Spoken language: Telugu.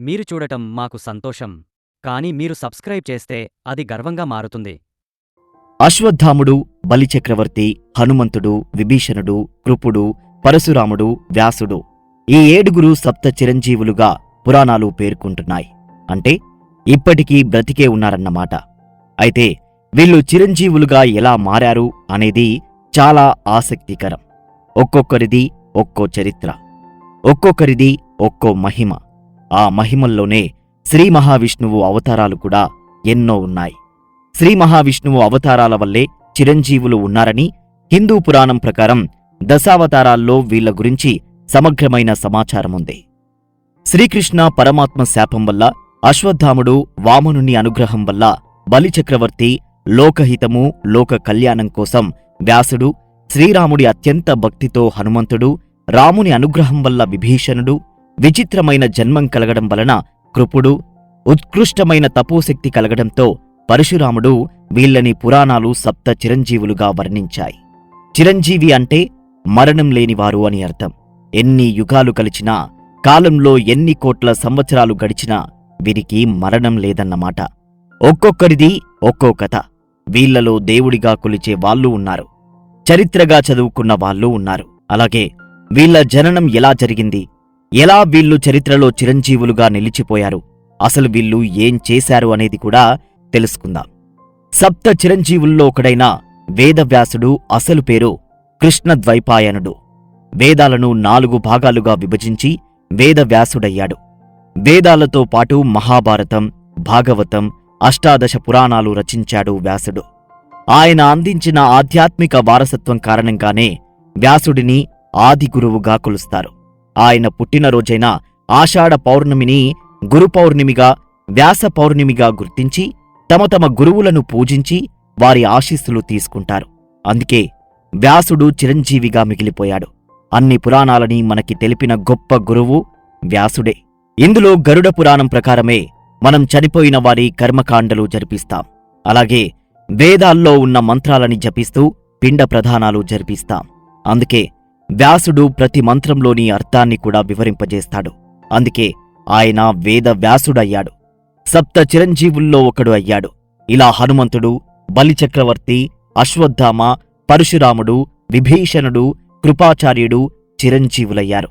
మీరు చూడటం మాకు సంతోషం కానీ మీరు సబ్స్క్రైబ్ చేస్తే అది గర్వంగా మారుతుంది. అశ్వత్థాముడు బలిచక్రవర్తి హనుమంతుడు విభీషణుడు కృపుడు పరశురాముడు వ్యాసుడు ఈ ఏడుగురు సప్త చిరంజీవులుగా పురాణాలు పేర్కొంటున్నాయి. అంటే ఇప్పటికీ బ్రతికే ఉన్నారన్నమాట. అయితే వీళ్ళు చిరంజీవులుగా ఎలా మారారు అనేది చాలా ఆసక్తికరం. ఒక్కొక్కరిది ఒక్కో చరిత్ర ఒక్కొక్కరిది ఒక్కో మహిమ. ఆ మహిమల్లోనే శ్రీ మహావిష్ణువు అవతారాలు కూడా ఎన్నో ఉన్నాయి. శ్రీ మహావిష్ణువు అవతారాల వల్లే చిరంజీవులు ఉన్నారని హిందూ పురాణం ప్రకారం దశావతారాల్లో వీళ్ళ గురించి సమగ్రమైన సమాచారముంది. శ్రీకృష్ణ పరమాత్మ శాపం వల్ల అశ్వత్థాముడు వామనుని అనుగ్రహం వల్ల బలిచక్రవర్తి లోకహితము లోక కళ్యాణం కోసం వ్యాసుడు శ్రీరాముడి అత్యంత భక్తితో హనుమంతుడు రాముని అనుగ్రహం వల్ల విభీషణుడు విచిత్రమైన జన్మం కలగడం వలన కృపుడు ఉత్కృష్టమైన తపోశక్తి కలగడంతో పరశురాముడు వీళ్ళని పురాణాలు సప్త చిరంజీవులుగా వర్ణించాయి. చిరంజీవి అంటే మరణం లేనివారు అని అర్థం. ఎన్ని యుగాలు కలిచినా కాలంలో ఎన్ని కోట్ల సంవత్సరాలు గడిచినా వీరికి మరణం లేదన్నమాట. ఒక్కొక్కరిది ఒక్కో కథ. వీళ్ళలో దేవుడిగా కొలిచే వాళ్ళు ఉన్నారు. చరిత్రగా చదువుకున్న వాళ్ళు ఉన్నారు. అలాగే వీళ్ళ జననం ఎలా జరిగింది? ఎలా వీళ్ళు చరిత్రలో చిరంజీవులుగా నిలిచిపోయారు? అసలు వీళ్ళు ఏం చేశారు అనేది కూడా తెలుసుకుందాం. సప్త చిరంజీవుల్లో ఒకడైన వేదవ్యాసుడు అసలు పేరు కృష్ణద్వైపాయనుడు. వేదాలను నాలుగు భాగాలుగా విభజించి వేదవ్యాసుడయ్యాడు. వేదాలతో పాటు మహాభారతం భాగవతం అష్టాదశ పురాణాలు రచించాడు వ్యాసుడు. ఆయన అందించిన ఆధ్యాత్మిక వారసత్వం కారణంగానే వ్యాసుడిని ఆది గురువుగా కొలుస్తారు. ఆయన పుట్టినరోజైన ఆషాఢ పౌర్ణమిని గురు పౌర్ణమిగా వ్యాస పౌర్ణమిగా గుర్తించి తమ తమ గురువులను పూజించి వారి ఆశీస్సులు తీసుకుంటారు. అందుకే వ్యాసుడు చిరంజీవిగా మిగిలిపోయాడు. అన్ని పురాణాలని మనకి తెలిపిన గొప్ప గురువు వ్యాసుడే. ఇందులో గరుడ పురాణం ప్రకారమే మనం చనిపోయిన వారి కర్మకాండలు జరిపిస్తాం. అలాగే వేదాల్లో ఉన్న మంత్రాలని జపిస్తూ పిండ ప్రధానాలు జరిపిస్తాం. అందుకే వ్యాసుడు ప్రతి మంత్రంలోని అర్థాన్ని కూడా వివరింపజేస్తాడు. అందుకే ఆయన వేద వ్యాసుడయ్యాడు. సప్త చిరంజీవుల్లో ఒకడు అయ్యాడు. ఇలా హనుమంతుడు బలిచక్రవర్తి అశ్వత్థామ పరశురాముడు విభీషణుడు కృపాచార్యుడు చిరంజీవులయ్యారు.